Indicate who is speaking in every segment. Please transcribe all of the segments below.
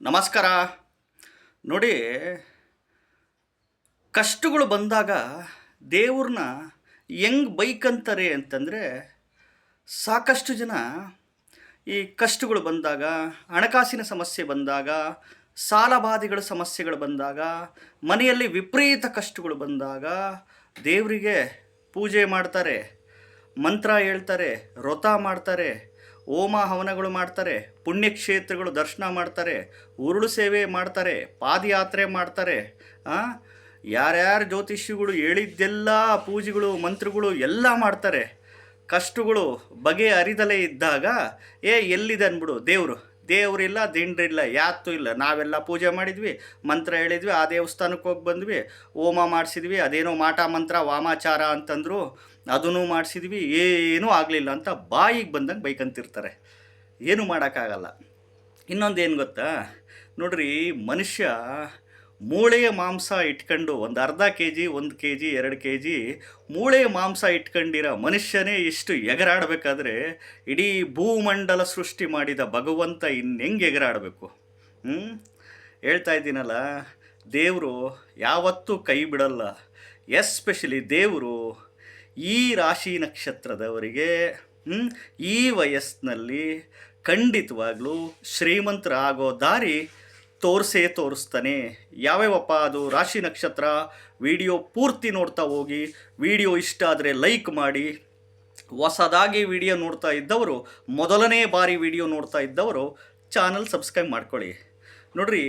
Speaker 1: ನಮಸ್ಕಾರ. ನೋಡಿ, ಕಷ್ಟಗಳು ಬಂದಾಗ ದೇವ್ರನ್ನ ಹೆಂಗೆ ಬೈಕಂತಾರೆ ಅಂತಂದರೆ ಸಾಕಷ್ಟು ಜನ ಈ ಕಷ್ಟಗಳು ಬಂದಾಗ, ಹಣಕಾಸಿನ ಸಮಸ್ಯೆ ಬಂದಾಗ ಸಾಲಬಾಧೆಗಳ ಸಮಸ್ಯೆಗಳು ಬಂದಾಗ, ಮನೆಯಲ್ಲಿ ವಿಪರೀತ ಕಷ್ಟಗಳು ಬಂದಾಗ ದೇವರಿಗೆ ಪೂಜೆ ಮಾಡ್ತಾರೆ, ಮಂತ್ರ ಹೇಳ್ತಾರೆ, ವ್ರತ ಮಾಡ್ತಾರೆ ಹೋಮ ಹವನಗಳು ಮಾಡ್ತಾರೆ, ಪುಣ್ಯಕ್ಷೇತ್ರಗಳು ದರ್ಶನ ಮಾಡ್ತಾರೆ, ಉರುಳು ಸೇವೆ ಮಾಡ್ತಾರೆ, ಪಾದಯಾತ್ರೆ ಮಾಡ್ತಾರೆ ಯಾರ್ಯಾರು ಜ್ಯೋತಿಷಿಗಳು ಹೇಳಿದ್ದೆಲ್ಲ ಪೂಜೆಗಳು, ಮಂತ್ರಗಳು ಎಲ್ಲ ಮಾಡ್ತಾರೆ. ಕಷ್ಟಗಳು ಬಗೆ ಅರಿದಲೇ ಇದ್ದಾಗ, ಏ ಎಲ್ಲಿದೆ ಅಂದ್ಬಿಡು, ದೇವರು. ದೇವರಿಲ್ಲ ದಿಂಡ್ರಿಲ್ಲ ಯಾತೂ ಇಲ್ಲ. ನಾವೆಲ್ಲ ಪೂಜೆ ಮಾಡಿದ್ವಿ, ಮಂತ್ರ ಹೇಳಿದ್ವಿ, ಆ ದೇವಸ್ಥಾನಕ್ಕೆ ಹೋಗಿ ಬಂದ್ವಿ, ಹೋಮ ಮಾಡಿಸಿದ್ವಿ, ಅದೇನೋ ಮಾಟ ಮಂತ್ರ ವಾಮಾಚಾರ ಅಂತಂದರು. ಅದನ್ನು ಮಾಡಿಸಿದ್ವಿ, ಏನೂ ಆಗಲಿಲ್ಲ ಅಂತ ಬಾಯಿಗೆ ಬಂದಂಗೆ ಬೈಕಂತಿರ್ತಾರೆ ಏನು ಮಾಡೋಕ್ಕಾಗಲ್ಲ. ಇನ್ನೊಂದು ಏನು ಗೊತ್ತಾ? ನೋಡ್ರಿ, ಮನುಷ್ಯ ಮೂಳೆಯ ಮಾಂಸ ಇಟ್ಕೊಂಡು ಒಂದು ಅರ್ಧ ಕೆ ಜಿ ಒಂದು ಕೆ ಜಿ ಎರಡು ಕೆ ಜಿ ಮೂಳೆಯ ಮಾಂಸ ಇಟ್ಕೊಂಡಿರೋ ಮನುಷ್ಯನೇ ಇಷ್ಟು ಎಗರಾಡಬೇಕಾದ್ರೆ ಇಡೀ ಭೂಮಂಡಲ ಸೃಷ್ಟಿ ಮಾಡಿದ ಭಗವಂತ ಇನ್ನೆಂಗೆ ಎಗರಾಡಬೇಕು? ಹ್ಞೂ ಹೇಳ್ತಾ ಇದ್ದೀನಲ್ಲ, ದೇವರು ಯಾವತ್ತೂ ಕೈ ಬಿಡಲ್ಲ. ಎಸ್ಪೆಷಲಿ ದೇವರು ಈ ರಾಶಿ ನಕ್ಷತ್ರದವರಿಗೆ ಈ ವಯಸ್ಸಿನಲ್ಲಿ ಖಂಡಿತವಾಗ್ಲೂ ಶ್ರೀಮಂತರಾಗೋ ದಾರಿ ತೋರಿಸೇ ತೋರಿಸ್ತಾನೆ. ಯಾವ್ಯಾವಪ್ಪ ಅದು ರಾಶಿ ನಕ್ಷತ್ರ? ವಿಡಿಯೋ ಪೂರ್ತಿ ನೋಡ್ತಾ ಹೋಗಿ, ವಿಡಿಯೋ ಇಷ್ಟ ಆದರೆ ಲೈಕ್ ಮಾಡಿ. ಹೊಸದಾಗಿ ವಿಡಿಯೋ ನೋಡ್ತಾ ಇದ್ದವರು, ಮೊದಲನೇ ಬಾರಿ ವಿಡಿಯೋ ನೋಡ್ತಾ ಇದ್ದವರು, ಚಾನಲ್ ಸಬ್ಸ್ಕ್ರೈಬ್ ಮಾಡ್ಕೊಳ್ಳಿ. ನೋಡ್ರಿ,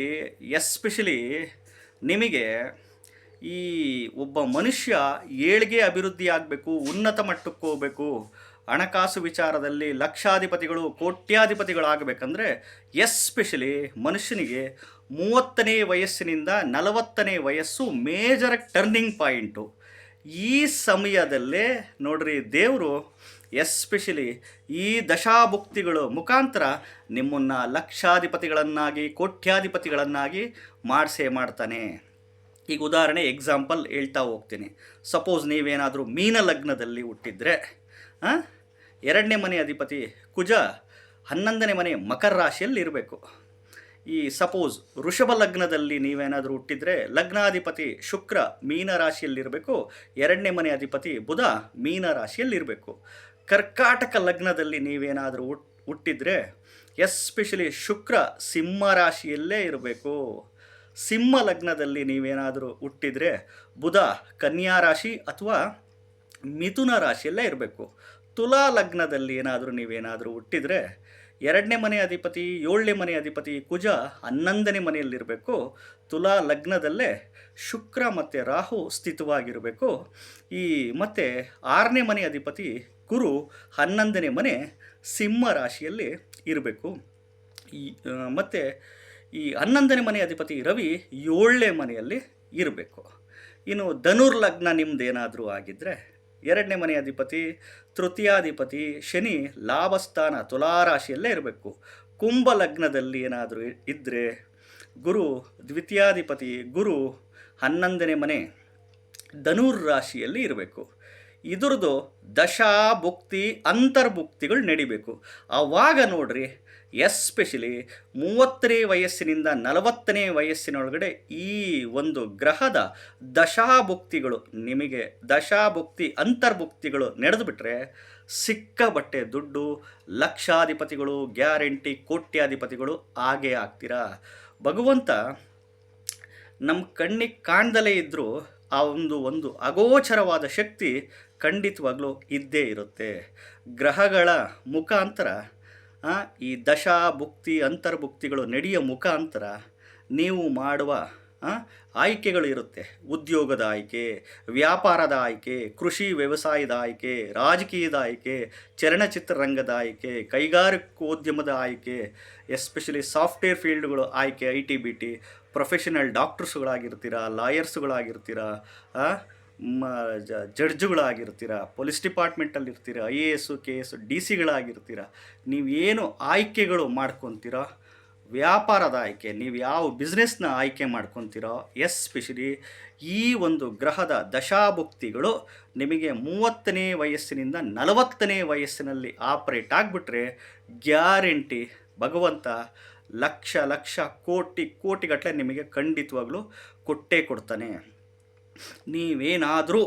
Speaker 1: ಎಸ್ಪೆಷಲಿ ನಿಮಗೆ ಈ ಒಬ್ಬ ಮನುಷ್ಯ ಏಳಿಗೆ ಅಭಿವೃದ್ಧಿ ಆಗಬೇಕು, ಉನ್ನತ ಮಟ್ಟಕ್ಕೆ ಹೋಗಬೇಕು. ಹಣಕಾಸು ವಿಚಾರದಲ್ಲಿ ಲಕ್ಷಾಧಿಪತಿಗಳು, ಕೋಟ್ಯಾಧಿಪತಿಗಳಾಗಬೇಕಂದ್ರೆ ಎಸ್ಪೆಷಲಿ ಮನುಷ್ಯನಿಗೆ ಮೂವತ್ತನೇ ವಯಸ್ಸಿನಿಂದ ನಲವತ್ತನೇ ವಯಸ್ಸು ಮೇಜರ್ ಟರ್ನಿಂಗ್ ಪಾಯಿಂಟು. ಈ ಸಮಯದಲ್ಲೇ ನೋಡ್ರಿ ದೇವರು ಎಸ್ಪೆಷಲಿ ಈ ದಶಾಭುಕ್ತಿಗಳು ಮುಖಾಂತರ ನಿಮ್ಮನ್ನು ಲಕ್ಷಾಧಿಪತಿಗಳನ್ನಾಗಿ, ಕೋಟ್ಯಾಧಿಪತಿಗಳನ್ನಾಗಿ ಮಾಡಿಸೇ ಮಾಡ್ತಾನೆ. ಈಗ ಉದಾಹರಣೆ ಎಕ್ಸಾಂಪಲ್ ಹೇಳ್ತಾ ಹೋಗ್ತೀನಿ. ಸಪೋಸ್ ನೀವೇನಾದರೂ ಮೀನ ಲಗ್ನದಲ್ಲಿ ಹುಟ್ಟಿದ್ರೆ ಎರಡನೇ ಮನೆ ಅಧಿಪತಿ ಕುಜ ಹನ್ನೊಂದನೇ ಮನೆ ಮಕರ ರಾಶಿಯಲ್ಲಿ ಇರಬೇಕು. ಈ ಸಪೋಸ್ ವೃಷಭ ಲಗ್ನದಲ್ಲಿ ನೀವೇನಾದರೂ ಹುಟ್ಟಿದ್ರೆ ಲಗ್ನಾಧಿಪತಿ ಶುಕ್ರ ಮೀನ ರಾಶಿಯಲ್ಲಿರಬೇಕು ಎರಡನೇ ಮನೆ ಅಧಿಪತಿ ಬುಧ ಮೀನ ರಾಶಿಯಲ್ಲಿರಬೇಕು ಕರ್ಕಾಟಕ ಲಗ್ನದಲ್ಲಿ ನೀವೇನಾದರೂ ಹುಟ್ಟಿದ್ರೆ ಎಸ್ಪೆಷಲಿ ಶುಕ್ರ ಸಿಂಹ ರಾಶಿಯಲ್ಲೇ ಇರಬೇಕು. ಸಿಂಹ ಲಗ್ನದಲ್ಲಿ ನೀವೇನಾದರೂ ಹುಟ್ಟಿದರೆ ಬುಧ ಕನ್ಯಾ ರಾಶಿ ಅಥವಾ ಮಿಥುನ ರಾಶಿಯಲ್ಲೇ ಇರಬೇಕು. ತುಲಾ ಲಗ್ನದಲ್ಲಿ ಏನಾದರೂ ನೀವೇನಾದರೂ ಹುಟ್ಟಿದರೆ ಎರಡನೇ ಮನೆ ಅಧಿಪತಿ, ಏಳನೇ ಮನೆ ಅಧಿಪತಿ, ಕುಜ ಹನ್ನೊಂದನೇ ಮನೆಯಲ್ಲಿರಬೇಕು. ತುಲಾ ಲಗ್ನದಲ್ಲೇ ಶುಕ್ರ ಮತ್ತು ರಾಹು ಸ್ಥಿತವಾಗಿರಬೇಕು. ಈ ಮತ್ತು ಆರನೇ ಮನೆ ಅಧಿಪತಿ ಗುರು ಹನ್ನೊಂದನೇ ಮನೆ ಸಿಂಹ ರಾಶಿಯಲ್ಲಿ ಇರಬೇಕು. ಈ ಮತ್ತು ಈ ಹನ್ನೊಂದನೇ ಮನೆ ಅಧಿಪತಿ ರವಿ ಏಳನೇ ಮನೆಯಲ್ಲಿ ಇರಬೇಕು. ಇನ್ನು ಧನುರ್ ಲಗ್ನ ನಿಮ್ಮದೇನಾದರೂ ಆಗಿದ್ದರೆ ಎರಡನೇ ಮನೆ ಅಧಿಪತಿ, ತೃತೀಯಾಧಿಪತಿ, ಶನಿ, ಲಾಭಸ್ಥಾನ, ತುಲಾರಾಶಿಯಲ್ಲೇ ಇರಬೇಕು. ಕುಂಭ ಲಗ್ನದಲ್ಲಿ ಏನಾದರೂ ಇದ್ದರೆ ಗುರು, ದ್ವಿತೀಯಾಧಿಪತಿ ಗುರು, ಹನ್ನೊಂದನೇ ಮನೆ ಧನುರ್ ರಾಶಿಯಲ್ಲಿ ಇರಬೇಕು. ಇದ್ರದ್ದು ದಶಾ ಭುಕ್ತಿ ಅಂತರ್ಭುಕ್ತಿಗಳು ನಡಿಬೇಕು. ಆವಾಗ ನೋಡ್ರಿ ಎಸ್ಪೆಷಲಿ ಮೂವತ್ತನೇ ವಯಸ್ಸಿನಿಂದ ನಲವತ್ತನೇ ವಯಸ್ಸಿನೊಳಗಡೆ ಈ ಒಂದು ಗ್ರಹದ ದಶಾಭುಕ್ತಿಗಳು ನಿಮಗೆ, ದಶಾಭುಕ್ತಿ ಅಂತರ್ಭುಕ್ತಿಗಳು ನಡೆದುಬಿಟ್ರೆ ಸಿಕ್ಕಾಬಟ್ಟೆ ದುಡ್ಡು, ಲಕ್ಷಾಧಿಪತಿಗಳು, ಗ್ಯಾರಂಟಿ, ಕೋಟ್ಯಾಧಿಪತಿಗಳು ಹಾಗೇ ಆಗ್ತೀರಾ? ಭಗವಂತ ನಮ್ಮ ಕಣ್ಣಿಗೆ ಕಾಣ್ದಲೇ ಇದ್ದರೂ ಆ ಒಂದು ಒಂದು ಅಗೋಚರವಾದ ಶಕ್ತಿ ಖಂಡಿತವಾಗ್ಲೂ ಇದ್ದೇ ಇರುತ್ತೆ. ಗ್ರಹಗಳ ಮುಖಾಂತರ ಈ ದಶಾ ಭುಕ್ತಿ, ಅಂತರ್ಭುಕ್ತಿಗಳು ನಡೆಯೋ ಮುಖಾಂತರ ನೀವು ಮಾಡುವ ಆಯ್ಕೆಗಳು ಇರುತ್ತೆ. ಉದ್ಯೋಗದ ಆಯ್ಕೆ, ವ್ಯಾಪಾರದ ಆಯ್ಕೆ, ಕೃಷಿ ವ್ಯವಸಾಯದ ಆಯ್ಕೆ, ರಾಜಕೀಯದ ಆಯ್ಕೆ ಚಲನಚಿತ್ರರಂಗದ ಆಯ್ಕೆ, ಕೈಗಾರಿಕೋದ್ಯಮದ ಆಯ್ಕೆ, ಎಸ್ಪೆಷಲಿ ಸಾಫ್ಟ್ವೇರ್ ಫೀಲ್ಡ್ಗಳು ಆಯ್ಕೆ, I T, B T, professional ಡಾಕ್ಟರ್ಸ್ಗಳಾಗಿರ್ತೀರಾ, ಲಾಯರ್ಸ್ಗಳಾಗಿರ್ತೀರ ಮ, ಜ, ಜಡ್ಜುಗಳಾಗಿರ್ತೀರ, ಪೊಲೀಸ್ ಡಿಪಾರ್ಟ್ಮೆಂಟಲ್ಲಿ ಇರ್ತೀರಾ I A S K S, D ಸಿಗಳಾಗಿರ್ತೀರ, ನೀವೇನು ಆಯ್ಕೆಗಳು ಮಾಡ್ಕೊತೀರೋ? ವ್ಯಾಪಾರದ ಆಯ್ಕೆ, ನೀವು ಯಾವ ಬಿಸ್ನೆಸ್ನ ಆಯ್ಕೆ ಮಾಡ್ಕೊತೀರೋ ಎಸ್ಪೆಷಲಿ ಈ ಒಂದು ಗ್ರಹದ ದಶಾಭುಕ್ತಿಗಳು ನಿಮಗೆ ಮೂವತ್ತನೇ ವಯಸ್ಸಿನಿಂದ ನಲವತ್ತನೇ ವಯಸ್ಸಿನಲ್ಲಿ ಆಪ್ರೇಟ್ ಆಗಿಬಿಟ್ರೆ ಗ್ಯಾರಂಟಿ ಭಗವಂತ ಲಕ್ಷ ಲಕ್ಷ, ಕೋಟಿ, ಕೋಟಿಗಟ್ಟಲೆ ನಿಮಗೆ ಖಂಡಿತವಾಗ್ಲೂ ಕೊಟ್ಟೇ ಕೊಡ್ತಾನೆ. ನೀವೇನಾದರೂ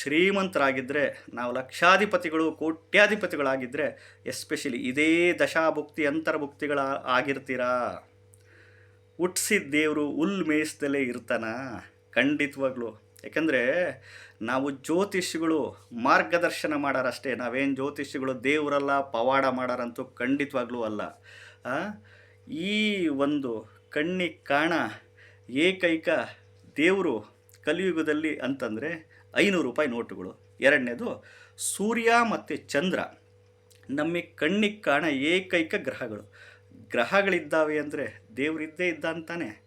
Speaker 1: ಶ್ರೀಮಂತರಾಗಿದ್ದರೆ ನಾವು ಲಕ್ಷಾಧಿಪತಿಗಳು ಕೋಟ್ಯಾಧಿಪತಿಗಳಾಗಿದ್ದರೆ ಎಸ್ಪೆಷಲಿ ಇದೇ ದಶಾಭುಕ್ತಿ, ಅಂತರ್ಭುಕ್ತಿಗಳ ಆಗಿರ್ತೀರಾ? ಹುಟ್ಸಿದ ದೇವರು ಹುಲ್ ಮೇಯಿಸ್ದಲೇ ಇರ್ತಾನ? ಖಂಡಿತವಾಗ್ಲು. ಯಾಕಂದರೆ, ನಾವು ಜ್ಯೋತಿಷಿಗಳು ಮಾರ್ಗದರ್ಶನ ಮಾಡಾರಷ್ಟೇ, ನಾವೇನು ಜ್ಯೋತಿಷಿಗಳು ದೇವರಲ್ಲ, ಪವಾಡ ಮಾಡಾರಂತೂ ಖಂಡಿತವಾಗ್ಲೂ ಅಲ್ಲ. ಈ ಒಂದು ಕಣ್ಣಿ ಕಾಣ ಏಕೈಕ ದೇವರು ಕಲಿಯುಗದಲ್ಲಿ ಅಂತಂದರೆ ಐನೂರು ರೂಪಾಯಿ ನೋಟುಗಳು. ಎರಡನೇದು, ಸೂರ್ಯ ಮತ್ತು ಚಂದ್ರ ನಮಗೆ ಕಣ್ಣಿಗೆ ಕಾಣ ಏಕೈಕ ಗ್ರಹಗಳು. ಗ್ರಹಗಳಿದ್ದಾವೆ ಅಂದರೆ ದೇವರಿದ್ದೇ ಇದ್ದ ಅಂತಾನೆ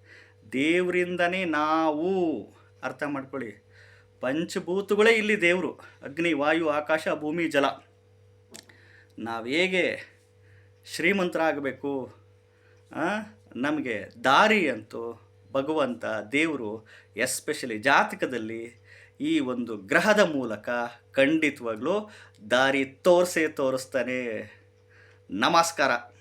Speaker 1: ದೇವರಿಂದನೇ ನಾವು. ಅರ್ಥ ಮಾಡ್ಕೊಳ್ಳಿ. ಪಂಚಭೂತಗಳೇ ಇಲ್ಲಿ ದೇವರು. ಅಗ್ನಿ, ವಾಯು, ಆಕಾಶ, ಭೂಮಿ, ಜಲ. ನಾವು ಹೇಗೆ ಶ್ರೀಮಂತರಾಗಬೇಕು? ನಮಗೆ ದಾರಿ ಅಂತೂ ಭಗವಂತ, ದೇವರು, ಎಸ್ಪೆಷಲಿ ಜಾತಕದಲ್ಲಿ ಈ ಒಂದು ಗ್ರಹದ ಮೂಲಕ ಖಂಡಿತವಾಗ್ಲೂ ದಾರಿ ತೋರಿಸೇ ತೋರಿಸ್ತಾನೆ. ನಮಸ್ಕಾರ.